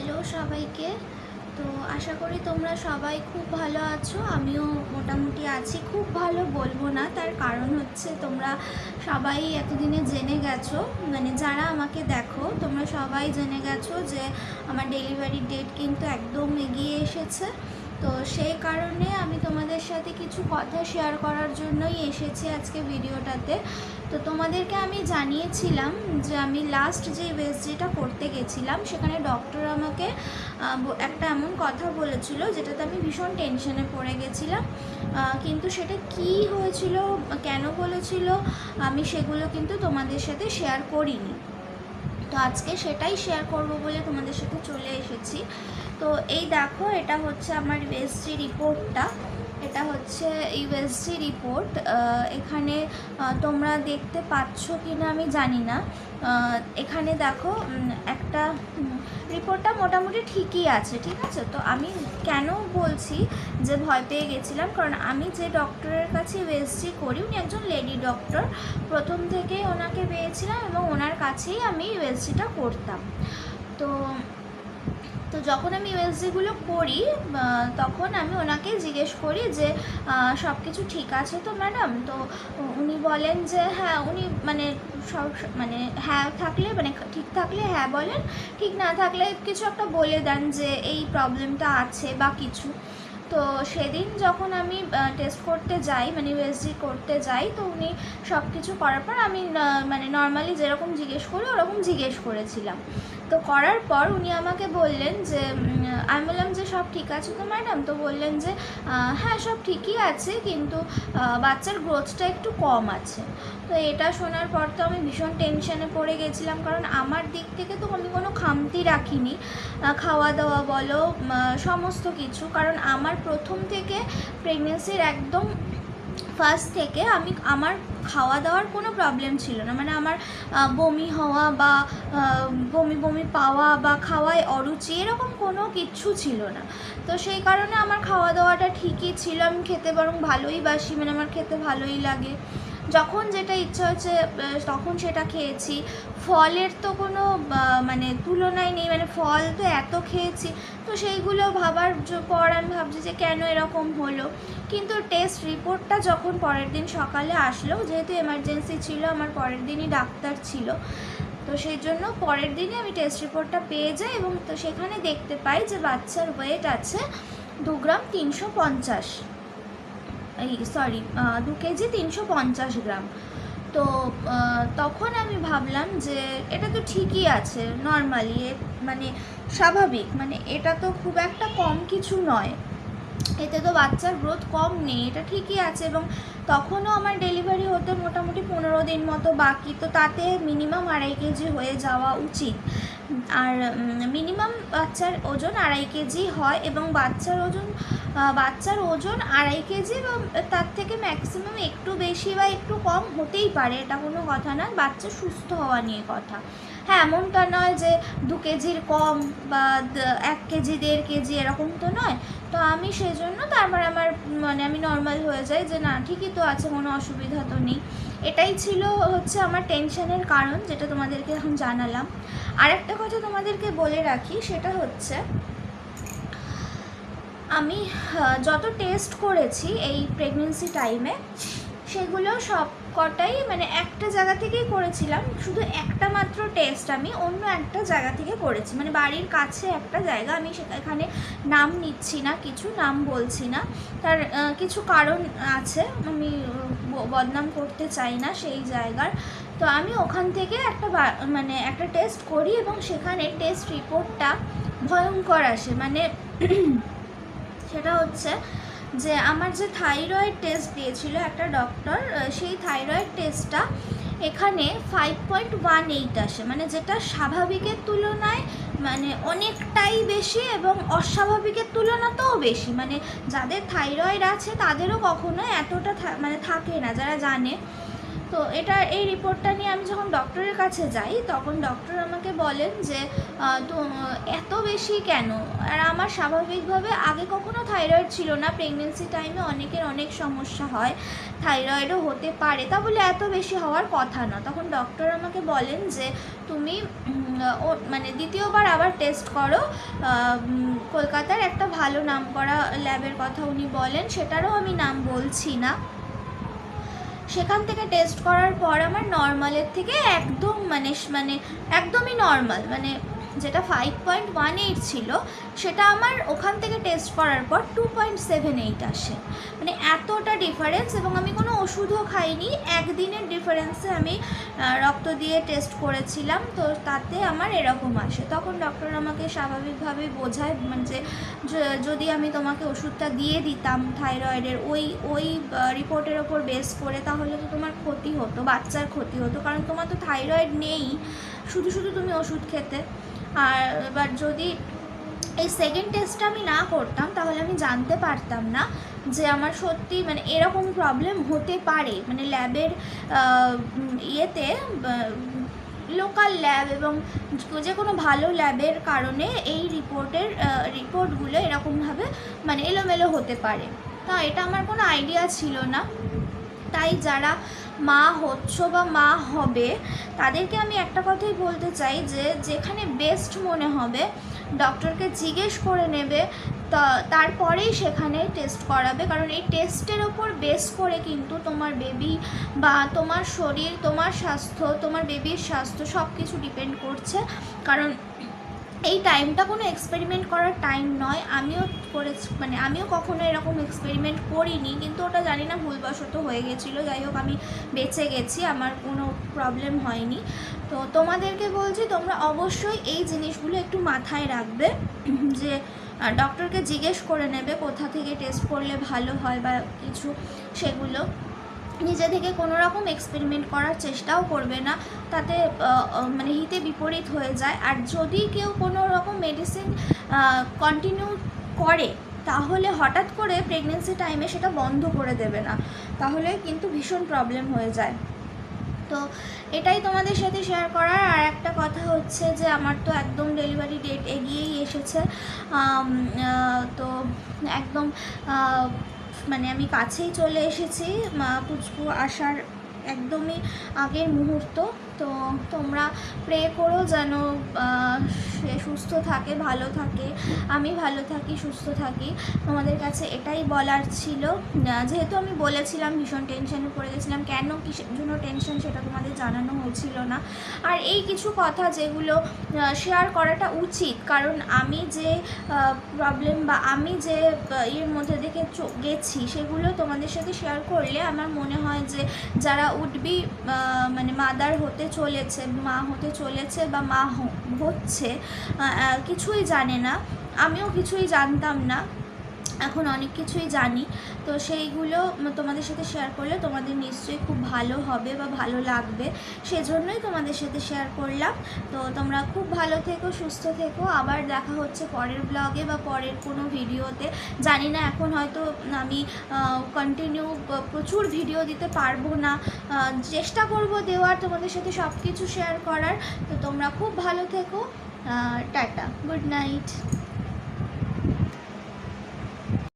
Hello সবাইকে। তো আশা করি তোমরা সবাই খুব ভালো আছো। আমিও মোটামুটি আছি। খুব ভালো বলব না, তার কারণ হচ্ছে তোমরা সবাই এতদিনে জেনে গেছো। মানে যারা আমাকে দেখো, তোমরা সবাই জেনে গেছো যে আমার ডেলিভারি ডেট কিন্তু একদম এগিয়ে এসেছে। তো সেই কারণে আমি তোমাদের সাথে কিছু কথা শেয়ার করার জন্যই এসেছি আজকে ভিডিওটাতে। তো তোমাদেরকে আমি জানিয়েছিলাম যে আমি লাস্ট যে ওয়েস্টজিটা করতে গেছিলাম, সেখানে ডক্টর আমাকে একটা এমন কথা বলেছিল যেটাতে আমি ভীষণ টেনশনে পড়ে গেছিলাম। কিন্তু সেটা কি হয়েছিল, কেন বলেছিল, আমি সেগুলো কিন্তু তোমাদের সাথে শেয়ার করিনি। তো আজকে সেটাই শেয়ার করব বলে তোমাদের সাথে চলে এসেছি। তো এই দেখো, এটা হচ্ছে আমার ইউএসজি রিপোর্টটা এটা হচ্ছে ইউএসজি রিপোর্ট এখানে তোমরা দেখতে পাচ্ছ কি না আমি জানি না। এখানে দেখো একটা রিপোর্টটা মোটামুটি ঠিকই আছে, ঠিক আছে? তো আমি কেন বলছি যে ভয় পেয়ে গেছিলাম? কারণ আমি যে ডক্টরের কাছে ইউএসজি করি, উনি একজন লেডি ডক্টর প্রথম থেকেই ওনাকে পেয়েছিলাম এবং ওনার কাছেই আমি ইউএসজিটা করতাম। তো তো যখন আমি ইউএসজিগুলো করি তখন আমি ওনাকে জিজ্ঞেস করি যে সব কিছু ঠিক আছে তো ম্যাডাম? তো উনি বলেন যে হ্যাঁ উনি মানে সব মানে হ্যাঁ থাকলে মানে ঠিক থাকলে হ্যাঁ বলেন, ঠিক না থাকলে কিছু একটা বলে দেন যে, এই প্রবলেমটা আছে বা কিছু। তো সেদিন যখন আমি টেস্ট করতে যাই মানে ইউএসজি করতে যাই, তো উনি সব কিছু করার পর আমি মানে নর্মালি যেরকম জিজ্ঞেস করি, ওরকম জিজ্ঞেস করেছিলাম। তো করার পর উনি আমাকে বললেন যে আমি বললাম যে, সব ঠিক আছে তো ম্যাডাম? তো বললেন যে হ্যাঁ সব ঠিকই আছে, কিন্তু বাচ্চার গ্রোথটা একটু কম আছে। তো এটা শোনার পর তো আমি ভীষণ টেনশানে পড়ে গেছিলাম, কারণ আমার দিক থেকে তো আমি কোনো খামতি রাখিনি। খাওয়া দাওয়া বলো সমস্ত কিছু, কারণ আমার প্রথম থেকে প্রেগনেন্সির একদম ফার্স্ট থেকে আমি আমার খাওয়া দাওয়ার কোনো প্রবলেম ছিল না। মানে আমার বমি হওয়া বা বমি বমি পাওয়া বা খাওয়ায় অরুচি এরকম কোনো কিচ্ছু ছিল না। তো সেই কারণে আমার খাওয়া দাওয়াটা ঠিকই ছিল। আমি খেতে বরং ভালোই বাসি। মানে আমার খেতে ভালোই লাগে। যখন যেটা ইচ্ছা হচ্ছে তখন সেটা খেয়েছি। ফলের তো কোনো মানে তুলনাই নেই মানে ফল তো এত খেয়েছি। তো সেইগুলো ভাবার পর আমি ভাবছি যে কেন এরকম হলো? কিন্তু টেস্ট রিপোর্টটা যখন পরের দিন সকালে আসলো, যেহেতু এমার্জেন্সি ছিল, আমার পরের দিনই ডাক্তার ছিল। তো সেই জন্য পরের দিনই আমি টেস্ট রিপোর্টটা পেয়ে যাই এবং তো সেখানে দেখতে পাই যে বাচ্চার ওয়েট আছে দু গ্রাম তিনশো পঞ্চাশ। এই সরি দু কেজি তিনশো পঞ্চাশ গ্রাম। তো তখন আমি ভাবলাম যে এটা তো ঠিকই আছে নর্মালি মানে স্বাভাবিক মানে এটা তো খুব একটা কম কিছু নয়। এতে তো বাচ্চার গ্রোথ কম নেই, এটা ঠিকই আছে এবং তখনও আমার ডেলিভারি হতে মোটামুটি পনেরো দিন মতো বাকি, তো তাতে মিনিমাম আড়াই কেজি হয়ে যাওয়া উচিত। আর মিনিমাম বাচ্চার ওজন আড়াই কেজি হয় এবং বাচ্চার ওজন বাচ্চার ওজন আড়াই কেজি বা তার থেকে ম্যাক্সিমাম একটু বেশি বা একটু কম হতেই পারে, এটা কোনো কথা না বাচ্চা সুস্থ হওয়া নিয়ে কথা। হ্যাঁ এমনটা নয় যে দু কেজির কম বা এক কেজি, দেড় কেজি এরকম তো নয়। তো আমি সেজন্য তারপর আমার মানে আমি নর্মাল হয়ে যাই যে না, ঠিকই তো আছে, কোনো অসুবিধা তো নেই। এটাই ছিল হচ্ছে আমার টেনশনের কারণ, যেটা তোমাদেরকে এখন জানালাম। আরেকটা কথা তোমাদেরকে বলে রাখি, সেটা হচ্ছে আমি যত টেস্ট করেছি এই প্রেগনেন্সি টাইমে সেগুলো সব কটাই মানে একটা জায়গা থেকেই করেছিলাম। শুধু একটা মাত্র টেস্ট আমি অন্য একটা জায়গা থেকে করেছি। মানে বাড়ির কাছে একটা জায়গা আমি সেটা এখানে নাম নিচ্ছি না, কিছু নাম বলছি না। তার কিছু কারণ আছে, আমি বদনাম করতে চাই না সেই জায়গার। তো আমি ওখান থেকে একটা মানে একটা টেস্ট করি এবং সেখানে টেস্ট রিপোর্টটা ভয়ঙ্কর আসে। মানে সেটা হচ্ছে যে আমার যে থাইরয়েড টেস্ট দিয়েছিল একটা ডক্টর সেই থাইরয়েড টেস্টটা এখানে ফাইভ পয়েন্ট ওয়ান এইট আসে। মানে যেটা স্বাভাবিকের তুলনায় মানে অনেকটাই বেশি এবং অস্বাভাবিকের তুলনাতেও বেশি। মানে যাদের থাইরয়েড আছে তাদেরও কখনো এতটা মানে থাকে না, যারা জানে। তো এটা এই রিপোর্টটা নিয়ে আমি যখন ডক্টরের কাছে যাই, তখন ডক্টর আমাকে বলেন যে তো, এত বেশি কেন? আর আমার স্বাভাবিকভাবে আগে কখনো থাইরয়েড ছিল না। প্রেগনেন্সি টাইমে অনেকের অনেক সমস্যা হয়। থাইরয়েডও হতে পারে। তা বলে এত বেশি হওয়ার কথা না। তখন ডক্টর আমাকে বলেন যে, তুমি মানে দ্বিতীয়বার আবার টেস্ট করো। কলকাতার একটা ভালো নাম করা ল্যাবের কথা উনি বলেন। সেটারও আমি নাম বলছি না। সেখান থেকে টেস্ট করার পর আমার নর্মালের থেকে একদম মানে মানে একদমই নর্মাল মানে যেটা ফাইভ পয়েন্ট ওয়ান এইট ছিল, সেটা আমার ওখান থেকে টেস্ট করার পর টু পয়েন্ট সেভেন এইট আসে। মানে এতটা ডিফারেন্স এবং আমি কোনো ওষুধও খাইনি, একদিনের ডিফারেন্সে আমি রক্ত দিয়ে টেস্ট করেছিলাম, তো তাতে আমার এরকম আসে। তখন ডক্টর আমাকে স্বাভাবিকভাবে বোঝায় মানে যে, যদি আমি তোমাকে ওষুধটা দিয়ে দিতাম থাইরয়েডের, ওই ওই রিপোর্টের ওপর বেস করে, তাহলে তো তোমার ক্ষতি হতো, বাচ্চার ক্ষতি হতো, কারণ তোমার তো থাইরয়েড নেই। শুধু শুধু তুমি ওষুধ খেতে। আর এবার যদি এই সেকেন্ড টেস্টটা আমি না করতাম, তাহলে আমি জানতে পারতাম না যে আমার সত্যি মানে এরকম প্রবলেম হতে পারে। মানে ল্যাবের ইয়েতে লোকাল ল্যাব এবং যে কোনো ভালো ল্যাবের কারণে এই রিপোর্টের রিপোর্টগুলো এরকমভাবে মানে এলোমেলো হতে পারে। তা এটা আমার কোনো আইডিয়া ছিল না। তাই যারা মা হচ্ছ বা মা হবে, তাদেরকে আমি একটা কথাই বলতে চাই যে, যেখানে বেস্ট মনে হবে ডক্টরকে জিজ্ঞেস করে নেবে তারপরেই সেখানে টেস্ট করাবে। কারণ এই টেস্টের ওপর বেস করে কিন্তু তোমার বেবি বা তোমার শরীর, তোমার স্বাস্থ্য, তোমার বেবির স্বাস্থ্য সব কিছু ডিপেন্ড করছে। কারণ এই টাইমটা কোনো এক্সপেরিমেন্ট করার টাইম নয়। আমিও করে মানে আমিও কখনো এরকম এক্সপেরিমেন্ট করিনি, কিন্তু ওটা জানি না ভুলবশত হয়ে গেছিল। যাই হোক, আমি বেঁচে গেছি, আমার কোনো প্রবলেম হয়নি। তো তোমাদেরকে বলছি, তোমরা অবশ্যই এই জিনিসগুলো একটু মাথায় রাখবে, যে ডক্টরকে জিজ্ঞেস করে নেবে কোথা থেকে টেস্ট করলে ভালো হয় বা কিছু, সেগুলো। নিজে থেকে কোনো রকম এক্সপেরিমেন্ট করার চেষ্টাও করবে না। তাতে মানে হিতে বিপরীত হয়ে যায়। আর যদি কেউ কোনো রকম মেডিসিন কন্টিনিউ করে, তাহলে হঠাৎ করে প্রেগনেন্সি টাইমে সেটা বন্ধ করে দেবে না। তাহলে কিন্তু ভীষণ প্রবলেম হয়ে যায়। তো এটাই তোমাদের সাথে শেয়ার করার। আর একটা কথা হচ্ছে যে, আমার তো একদম ডেলিভারি ডেট এগিয়েই এসেছে। তো একদম মানে আমি কাছেই চলে এসেছি পুচকু আসার একদমই আগের মুহূর্ত। তো তোমরা প্রে করো যেন সে সুস্থ থাকে, ভালো থাকে। আমি ভালো থাকি, সুস্থ থাকি। তোমাদের কাছে এটাই বলার ছিল। যেহেতু আমি বলেছিলাম ভীষণ টেনশনে পড়ে গেছিলাম, কেন কিসের জন্য টেনশন সেটা তোমাদের জানানো হয়েছিল না। আর এই কিছু কথা যেগুলো শেয়ার করাটা উচিত, কারণ আমি যে প্রবলেম বা আমি যে ইয়ের মধ্যে দেখে গেছি, সেগুলো তোমাদের সাথে শেয়ার করলে আমার মনে হয় যে, যারা উঠবি মানে মাদার হতে চলেছে মা হতে চলেছে বা মা হচ্ছে কিছুই জানে না। আমিও কিছুই জানতাম না। এখন অনেক কিছুই জানি। তো সেইগুলো তোমাদের সাথে শেয়ার করলে তোমাদের নিশ্চয়ই খুব ভালো হবে বা ভালো লাগবে। সেজন্যই তোমাদের সাথে শেয়ার করলাম। তো তোমরা খুব ভালো থেকো, সুস্থ থেকো। আবার দেখা হচ্ছে পরের ব্লগে বা পরের কোনো ভিডিওতে জানি না এখন হয়তো আমি কন্টিনিউ প্রচুর ভিডিও দিতে পারব না। চেষ্টা করব দেওয়ার তোমাদের সাথে সব কিছু শেয়ার করার। তো তোমরা খুব ভালো থেকো। Tata good night